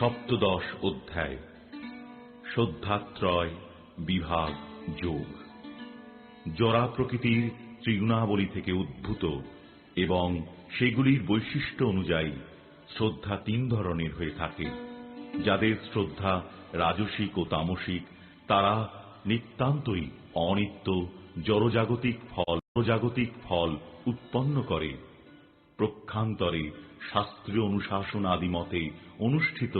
সপ্তদশ অধ্যায়, শ্রদ্ধাত্রয় বিভাগ যোগ। জরা প্রকৃতির ত্রিগুণাবলী থেকে উদ্ভূত এবং সেগুলির বৈশিষ্ট্য অনুযায়ী শ্রদ্ধা তিন ধরনের হয়ে থাকে, যাদের শ্রদ্ধা রাজসিক ও তামসিক, তারা নিতান্তই অনিত্য, জড়জাগতিক ফল জাগতিক ফল উৎপন্ন করে। প্রক্ষান্তরে শাস্ত্রীয় অনুশাসন আদি মতে অনুষ্ঠিত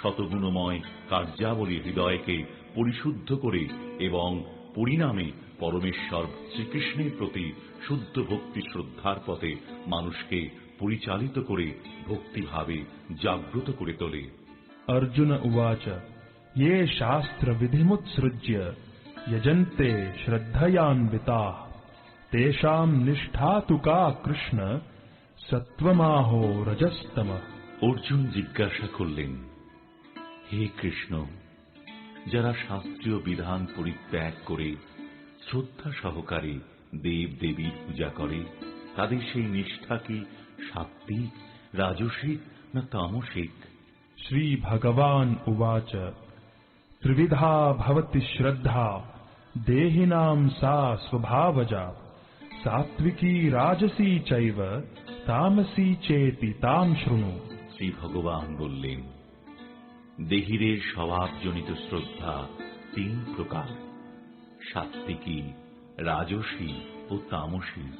শতগুণময় কার্যাবলী হৃদয়কে পরিশুদ্ধ করে এবং পরিণামে পরমেশ্বর শ্রীকৃষ্ণের প্রতি শুদ্ধ ভক্তি শ্রদ্ধার পথে মানুষকে পরিচালিত করে ভক্তিভাবে জাগ্রত করে তোলে अर्जुन उवाच ये शास्त्रविधिमुत्सृज्य यजन्ते श्रद्धयान्विताः तेषाम् निष्ठा तु का कृष्ण সত্ত্বমাহ রজস্তম অর্জুন জিজ্ঞাসা করলেন হে কৃষ্ণ যারা শাস্ত্রীয় বিধান পরিত্যাগ করে শ্রদ্ধা সহকারে দেব দেবীর পূজা করে তাদের সেই নিষ্ঠা কি সাত্বিক রাজসিক না তামসিক শ্রী ভগবান উবাচ ত্রিবিধা ভবতি শ্রদ্ধা দেহিনাম সা স্বভাবজা সাত্বিকী রাজসী চৈব তামসি চেতি তাম শুনু শ্রী ভগবান বললেন দেহিরের স্বভাবজনিত শ্রদ্ধা তিন প্রকার। সাত্ত্বিকী রাজসী ও তামসী।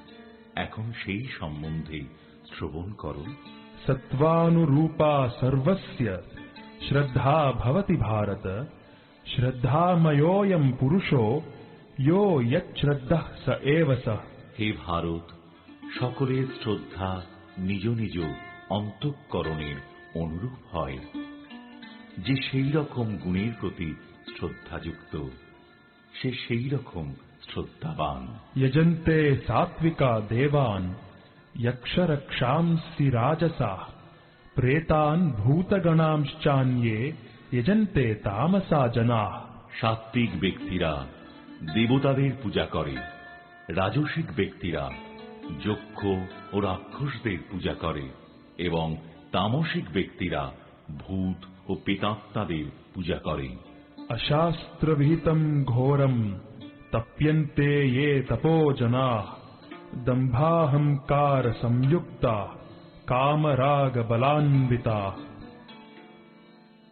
এখন সেই সম্বন্ধে শ্রবণ কর। সত্ত্বানুরূপা সর্বস্য শ্রদ্ধা ভবতি ভারত। শ্রদ্ধাময়োয়ম পুরুষো ইয়ো ইয়চ্ছ্রদ্ধ স এব স হে ভারত সকলের শ্রদ্ধা নিজ নিজ অন্তঃকরণের অনুরূপ হয় যে সেই রকম গুণের প্রতি শ্রদ্ধাযুক্ত সে সেই রকম শ্রদ্ধাবান यजन्ते सात्विका देवान् यक्षरक्षांसि राजसाः प्रेतान् भूतगणांश्चान्ये यजन्ते तामसा जनाः সাত্বিক ব্যক্তিরা দেবতাদের পূজা করে রাজসিক ব্যক্তিরা যক্ষ ও রাক্ষসদের পূজা করে এবং তামসিক ব্যক্তিরা ভূত ও পেতাত্মাদের পূজা করে अशास्त्रविहितम् घोरम् तप्यन्ते ये तपो जनाः दम्भाहङ्कारसंयुक्ताः कामरागबलान्विताः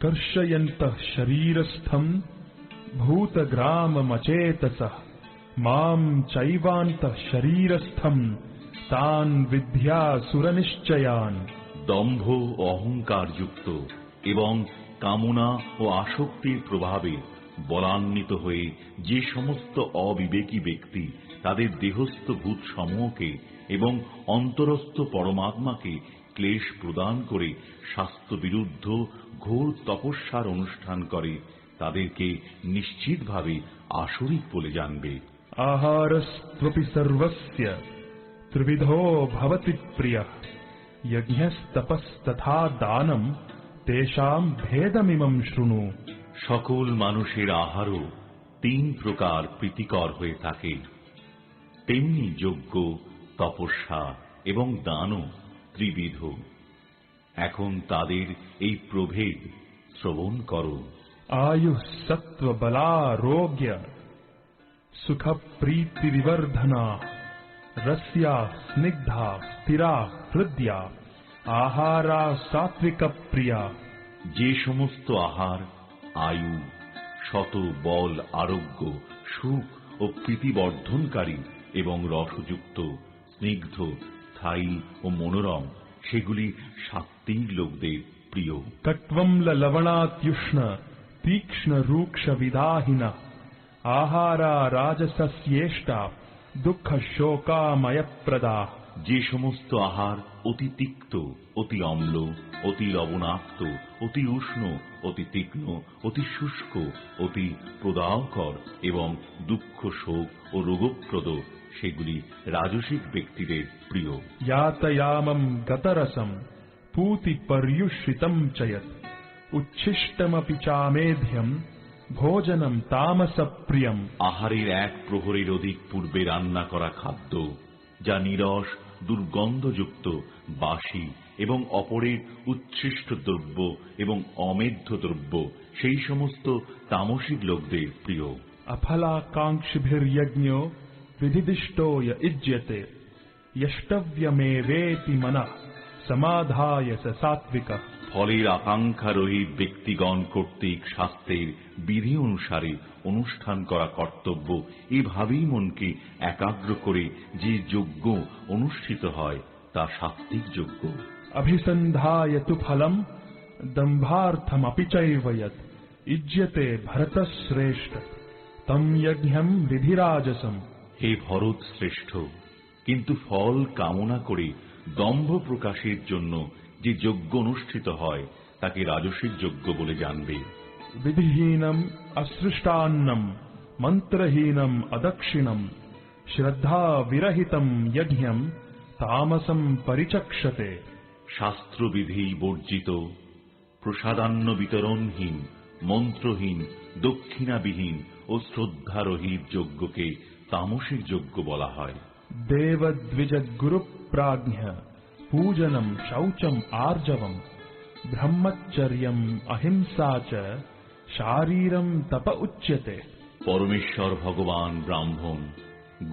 कर्षयन्तः शरीरस्थम् भूतग्राममचेतसः माम् चैवान्तः शरीरस्थम् তান বিদ্যা সুরনিশ্চয়ান। দম্ভ অহংকার যুক্ত এবং কামনা ও আসক্তির প্রভাবে বলান্বিত হয়ে যে সমস্ত অবিবেকী ব্যক্তি তাদের দেহস্থ ভূত সমূহকে এবং অন্তরস্থ পরমাত্মাকে ক্লেশ প্রদান করে স্বাস্থ্য বিরুদ্ধ ঘোর তপস্যার অনুষ্ঠান করে তাদেরকে নিশ্চিতভাবে আসরিক বলে জানবে। আহার त्रिविधो भवति प्रियः यज्ञस्तपस्तथा दानम् तेषाम् भेदमिमम् शृणु সকল মানুষের আহারও তিন প্রকার প্রীতিকর হয়ে থাকে তেমনি যজ্ঞ তপস্যা এবং দানও ত্রিবিধ এখন তাদের এই প্রভেদ শ্রবণ করো आयुः सत्त्वबलारोग्य ರಸ್ಯ ಸ್ನಿಗ್ಧ ಸ್ಥಿರ ಹೃದಯ ಆಹಾರ ಸಾತ್ವಿಕ ಪ್ರಿಯ যে সমস্ত আহার আয়ু শত বল আরোগ্য সুখ ও প্রীতিবর্ধনকারী এবং রসযুক্ত স্নিগ্ধ স্থায়ী ও মনোরম সেগুলি সাত্ত্বিক লোকদের প্রিয়। কট্বম লবণাত্યુষ্ণ তীক্ষ্ণ রুক্ষ বিদাহিনা। আহারা রাজস্যেষ্টা দুঃখ শোকাময়প্রদা যে সমস্ত আহার অতি তিক্ত অতি অম্ল অতি লবণাক্ত অতি উষ্ণ অতি তীক্ষ্ণ অতি শুষ্ক অতি প্রদাহকর এবং দুঃখ শোক ও রোগপ্রদ সেগুলি রাজসিক ব্যক্তিদের প্রিয়। যাতায়ামম গতরসম পূতি পর্যুষিতম চয়ত উচ্ছিষ্টমপি চামেধ্যম ভোজনম তামসপ্রিয়ম। আহারের এক প্রহরের অধিক পূর্বে রান্না করা খাদ্য যা নিরস দুর্গন্ধযুক্ত বাসি এবং অপরের উচ্ছিষ্ট দ্রব্য এবং অমেধ্য দ্রব্য সেই সমস্ত তামসিক লোকদের প্রিয়। অফলাকাঙ্ক্ষিভির্যজ্ঞ বিধিদিষ্ট ইজ্যতে ইষ্টব্যমেবেতি মনঃ সমাধায় সাত্বিকা ফলের আকাঙ্ক্ষা আকাঙ্ক্ষারোহী ব্যক্তিগণ কর্তৃক স্বাস্থ্যের বিধি অনুসারে অনুষ্ঠান করা কর্তব্য এভাবেই মনকে একাগ্র করে যে যজ্ঞ অনুষ্ঠিত হয় তা সাত্বিক যজ্ঞ। অভিসন্ধায় তু ফলম দম্ভার্থম অপিচৈবয়ত ইজ্যতে ভরতশ্রেষ্ঠ তম যজ্ঞম বিধিরাজসম হে ভরত শ্রেষ্ঠ কিন্তু ফল কামনা করে দম্ভ প্রকাশের জন্য যে যজ্ঞ অনুষ্ঠিত হয় তাকে রাজসিক যজ্ঞ বলে জানবে। বিধিহীনম অসৃষ্টান্নম মন্ত্রহীনম অদক্ষিণম শ্রদ্ধা বিরহিতম যজ্ঞম তামসম পরিচক্ষতে। শাস্ত্রবিধি বর্জিত প্রসাদান্ন বিতরণহীন মন্ত্রহীন দক্ষিণাবিহীন ও শ্রদ্ধারহিত যজ্ঞকে তামসিক যজ্ঞ বলা হয়। দেবদ্বিজ গুরু প্রাজ্ঞা पूजनम् शौचम् आर्जवम् ब्रह्मचर्यम् अहिंसा च शारीरम् तप उच्यते পরমেশ্বর ভগবান ব্রাহ্মণ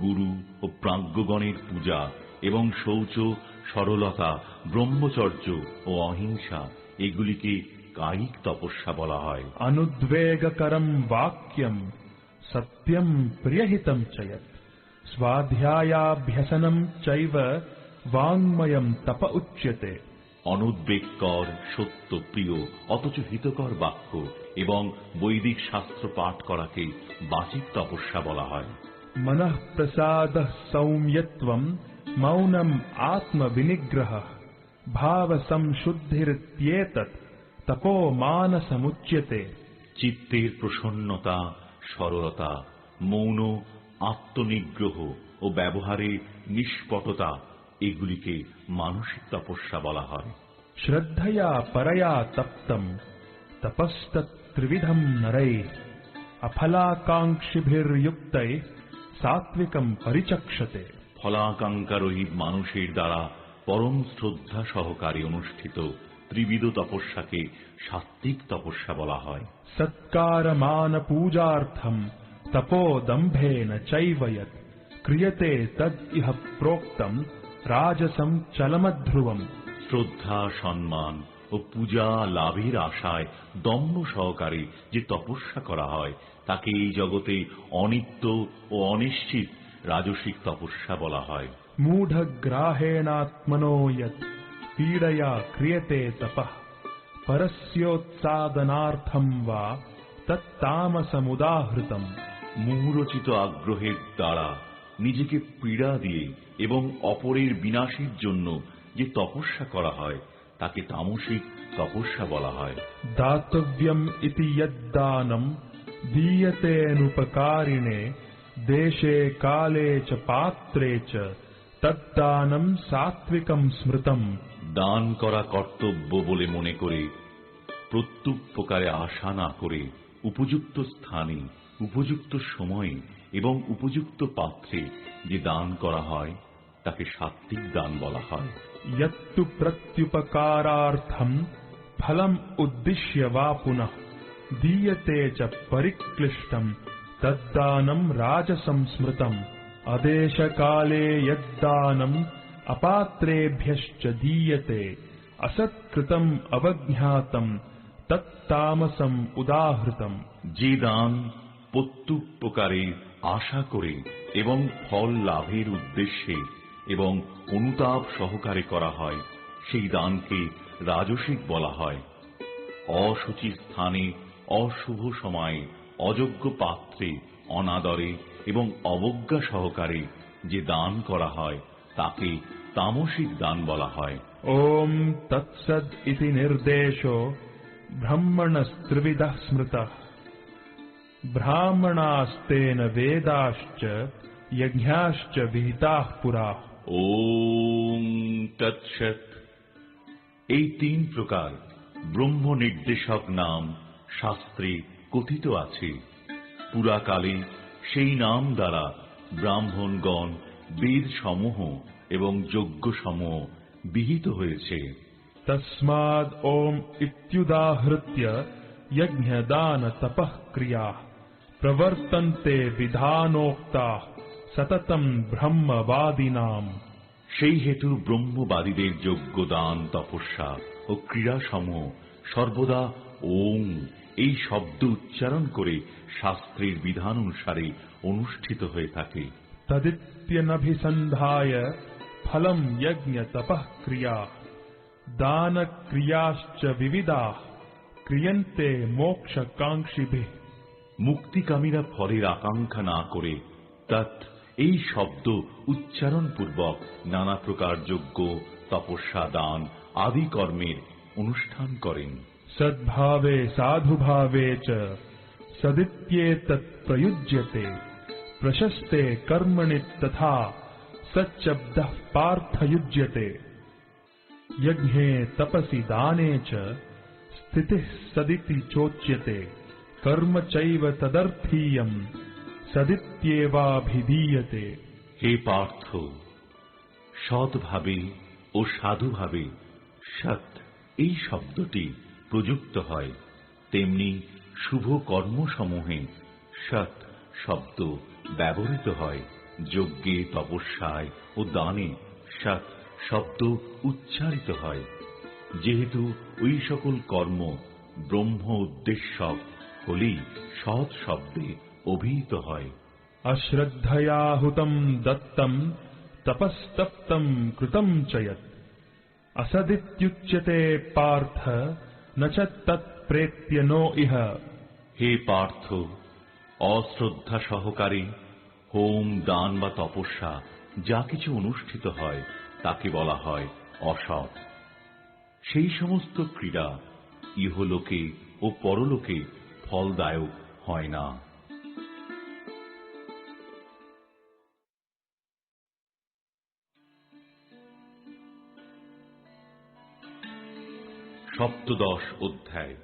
গুরু ও প্রাজ্ঞগণের পূজা এবং শৌচ সরলতা ব্রহ্মচর্য ও অহিংসা এগুলিকে কায়িক তপস্যা বলা হয় अनुद्वेगकरम् वाक्यम् सत्यम् प्रियहितम् च यत् स्वाध्यायाभ्यसनम् বাংময়ম তপ উচ্যতে অনুদ্বেগকর সত্য প্রিয় অথচ হিতকর বাক্য এবং বৈদিক শাস্ত্র পাঠ করাকে বাচিক তপস্যা বলা হয়। মন প্রসাদ সৌম্যত্বম মৌনম আত্মবিনিগ্রহ ভাব সংশুদ্ধিরিত্যেত তপো মানস মুচ্যতে চিত্তের প্রসন্নতা সরলতা মৌন আত্মনিগ্রহ ও ব্যবহারে নিষ্পটতা এগুলিকে মানসিক তপস্যা বলা হয়। শ্রদ্ধয়া পরয়া তপ্তম তপস্তত্রিবিধম নরে অফলাকাঙ্ক্ষিভির্যুক্ত সাত্বিকম পরিচক্ষতে। ফলাকাঙ্ক্ষারোহী মানুষের দ্বারা পরম শ্রদ্ধা সহকারে অনুষ্ঠিত ত্রিবিধ তপস্যাকে সাত্বিক তপস্যা বলা হয়। সৎকার মান পূজার্থম তপোদম্ভেন চৈবয়ত ক্রিয়তে তদ ইহ প্রোক্তম রাজসম চলমধ্রুবম। শ্রদ্ধা সম্মান ও পূজা লাভের আশায় দম্ম সহকারে যে তপস্যা করা হয় তাকে এই জগতে অনিত্য ও অনিশ্চিত রাজসিক তপস্যা বলা হয়। মূঢ়গ্রাহেণাত্মনো ইয়ৎ পীড়য়া ক্রিয়তে তপঃ। পরস্যোৎসাদনার্থম বা তত্তামসমুদাহৃতম মুহুরচিত আগ্রহের দ্বারা নিজেকে পীড়া দিয়ে এবং অপরের বিনাশের জন্য যে তপস্যা করা হয় তাকে তামসিক তপস্যা বলা হয়। দাতব্যম ইতি দানম দীয়তে নুপকারিণে দেশে কালে চ পাত্রে চ তদ্দানম সাত্বিকম স্মৃতম। দান করা কর্তব্য বলে মনে করে প্রত্যুপকারে আশা না করে উপযুক্ত স্থানে উপযুক্ত সময়ে এবং উপযুক্ত পাত্রে যে দান করা হয় তাকে সাত্বিক দান বলা হয় यत्तु प्रत्युपकारार्थम् फलम् उद्दिश्य वा पुनः दीयते च परिक्लिष्टम् तद्दानम् राजसं स्मृतम् अदेशकाले यद्दानम् अपात्रेभ्यश्च दीयते असत्कृतम् अवज्ञातम् तत्तामसम् उदाहृतम् যে দান প্রত্যুপকারে আশা করে এবং ফল লাভের উদ্দেশ্যে এবং অনুতাপ সহকারে করা হয়, সেই দানকে রাজসিক বলা হয়। অশুচি স্থানে, অশুভ সময়ে, অযোগ্য পাত্রে, অনাদরে এবং অবজ্ঞা সহকারে যে দান করা হয়, তাকে তামসিক দান বলা হয়। ওম তৎসদ ইতি নির্দেশ, ব্রহ্মণস্ত্রিবিদ স্মৃতা। ब्राह्मणास्तेन वेदाश्च यज्ञाश्च विहिताः पुरा ওম তৎসৎ এই তিন প্রকার ব্রহ্ম নির্দেশক নাম শাস্ত্রে কথিত আছে পুরাকালে সেই নাম দ্বারা ব্রাহ্মণগণ বেদ সমূহ এবং যজ্ঞ সম বিহিত হয়েছে तस्माद् ॐ इत्युदाहृत्य यज्ञदानतपः क्रियाः প্রবর্তন্তে বিধানোক্তা সততম ব্রহ্মবাদিনাম সেই হেতু ব্রহ্মবাদীদের যোগ্যদান তপস্যা ও ক্রীড়াসমূহ সর্বদা ওং এই শব্দ উচ্চারণ করে শাস্ত্রের বিধান অনুসারে অনুষ্ঠিত হয়ে থাকে। তদিত্যনভিসন্ধায় ফলম যজ্ঞ তপ ক্রিয়া দান ক্রিয়াশ্চ বিবিধা ক্রিয়ন্তে মোক্ষ কাঙ্ক্ষিভিঃ মুক্তিকামীরা ফলের আকাঙ্ক্ষা না করে তৎ এই শব্দ উচ্চারণ পূর্বক নানা প্রকার যজ্ঞ তপস্যা দান আদি কর্মের অনুষ্ঠান করেন सद्भावे साधुभावे च सदित्येतत् प्रयुज्यते प्रशस्ते कर्मणि तथा सच्चब्दः पार्थयुज्यते यज्ञे तपसि दाने च स्थितिः सदिति चोच्यते কর্ম চৈব তদর্থীয়ম সদিত্যেবাভিধীয়তে হে পার্থ, সৎভাবে ও সাধুভাবে সৎ, এই শব্দটি প্রযুক্ত হয়। তেমনি শুভ কর্মসমূহে সৎ শব্দ ব্যবহৃত হয়। যজ্ঞে, তপস্যায় ও দানে সৎ শব্দ উচ্চারিত হয়। যেহেতু ওই সকল কর্ম ব্রহ্ম উদ্দেশ্যক সকলেই সৎ শব্দে অভিহিত হয়। অশ্রদ্ধয়াহুতম দত্তম তপস্তপ্তম কৃতম চয়ত অসদিত্যুচ্যতে পার্থ নচ নো ইহ। হে পার্থ অশ্রদ্ধা সহকারে হোম দান বা তপস্যা যা কিছু অনুষ্ঠিত হয় তাকে বলা হয় অসৎ। সেই সমস্ত ক্রীড়া ইহলোকে ও পরলোকে ফলদায়ক হয় না। সপ্তদশ অধ্যায়।